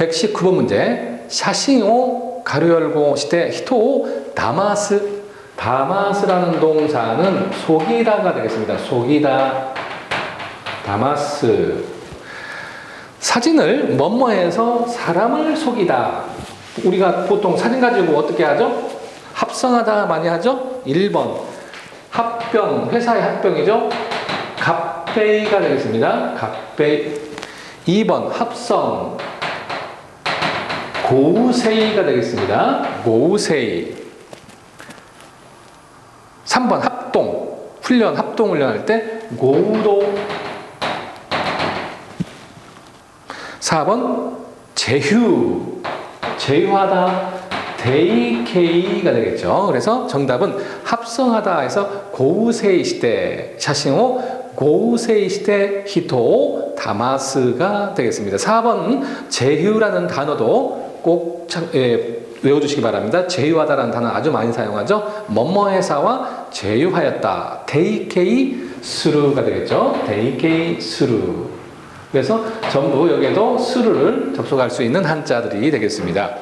119번 문제. 샤싱오 가로 열고 시대 히토 다마스 다마스라는 동사는 속이다가 되겠습니다. 속이다. 다마스. 사진을 뭐뭐해서 사람을 속이다. 우리가 보통 사진 가지고 어떻게 하죠? 합성하다 많이 하죠? 1번. 합병, 회사의 합병이죠? 갑페이가 되겠습니다. 갑페이. 2번. 합성. 고우세이가 되겠습니다. 고우세이. 3번. 합동. 훈련, 합동 훈련할 때 고우도 4번 제휴 제휴하다 데이케이가 되겠죠. 그래서 정답은 합성하다 해서 고우세이 시대 샤싱호 고우세이 시대 히토 다마스가 되겠습니다. 4번 제휴라는 단어도 꼭 참, 예, 외워주시기 바랍니다. 제휴하다라는 단어 아주 많이 사용하죠. 뭐뭐 회사와 제휴하였다. 데이케이 스루가 되겠죠. 데이케이 스루. 그래서 전부 여기에도 수를 접속할 수 있는 한자들이 되겠습니다.